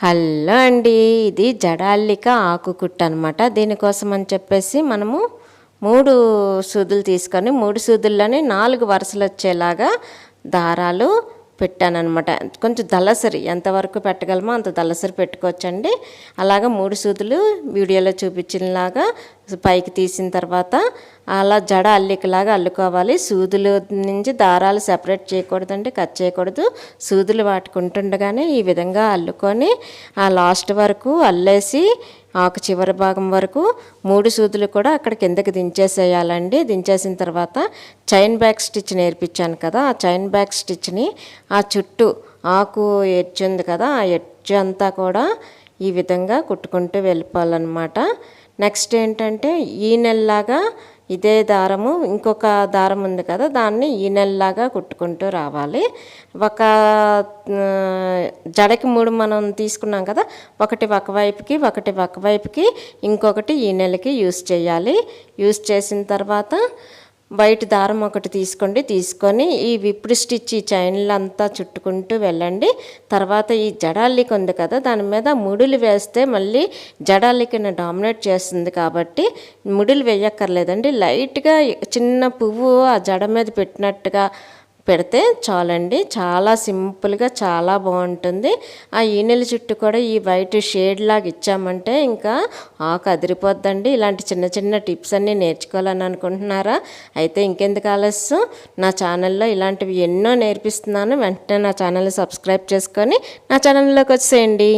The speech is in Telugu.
హలో అండి ఇది జడాల్లిక ఆకుకుట్టు అనమాట దీనికోసం అని చెప్పేసి మనము మూడు సూదులు తీసుకొని మూడు సూదుల్లోనే నాలుగు వరుసలు వచ్చేలాగా దారాలు పెట్టానమాట కొంచెం దళసరి ఎంతవరకు పెట్టగలమో అంత దళసరి పెట్టుకోవచ్చండి. అలాగా మూడు సూదులు వీడియోలో చూపించినలాగా పైకి తీసిన తర్వాత అలా జడ అల్లికలాగా అల్లుకోవాలి. సూదులు నుంచి దారాలు సెపరేట్ చేయకూడదండి కట్ చేయకూడదు. సూదులు వాటుకుంటుండగానే ఈ విధంగా అల్లుకొని ఆ లాస్ట్ వరకు అల్లేసి ఆకు చివరి భాగం వరకు మూడు సూదులు కూడా అక్కడ కిందకి దించేసేయాలండి. దించేసిన తర్వాత చైన్ బ్యాక్ స్టిచ్ నేర్పించాను కదా ఆ చైన్ బ్యాక్ స్టిచ్ని ఆ చుట్టూ ఆకు ఎడ్జ్ ఉంది కదా ఆ ఎడ్జ్ అంతా కూడా ఈ విధంగా కుట్టుకుంటూ వెళ్ళిపోవాలన్నమాట. నెక్స్ట్ ఏంటంటే ఈ నెలలాగా ఇదే దారము ఇంకొక దారం ఉంది కదా దాన్ని ఈ కుట్టుకుంటూ రావాలి. ఒక జడకి మూడు మనం తీసుకున్నాం కదా ఒకటి ఒకవైపుకి ఒకటి ఒకవైపుకి ఇంకొకటి ఈ నెలకి యూస్ చేయాలి. యూస్ చేసిన తర్వాత వైట్ దారం ఒకటి తీసుకోండి. తీసుకొని ఈ విప్పుడు స్టిచ్ ఈ చైన్లు అంతా చుట్టుకుంటూ వెళ్ళండి. తర్వాత ఈ జడాలిక ఉంది కదా దాని మీద ముడులు వేస్తే మళ్ళీ జడాలికను డామినేట్ చేస్తుంది కాబట్టి ముడులు వేయక్కర్లేదండి. లైట్గా చిన్న పువ్వు ఆ జడ మీద పెట్టినట్టుగా పెడితే చాలండి. చాలా సింపుల్గా చాలా బాగుంటుంది. ఆ ఈనెల చుట్టూ కూడా ఈ వైట్ షేడ్ లాగా ఇచ్చామంటే ఇంకా ఆకు అదిరిపోద్దండి. ఇలాంటి చిన్న చిన్న టిప్స్ అన్నీ నేర్చుకోవాలని అనుకుంటున్నారా? అయితే ఇంకెందుకు ఆలస్యం? నా ఛానల్లో ఇలాంటివి ఎన్నో నేర్పిస్తున్నాను. వెంటనే నా ఛానల్ సబ్స్క్రైబ్ చేసుకొని నా ఛానల్లోకి వచ్చేయండి.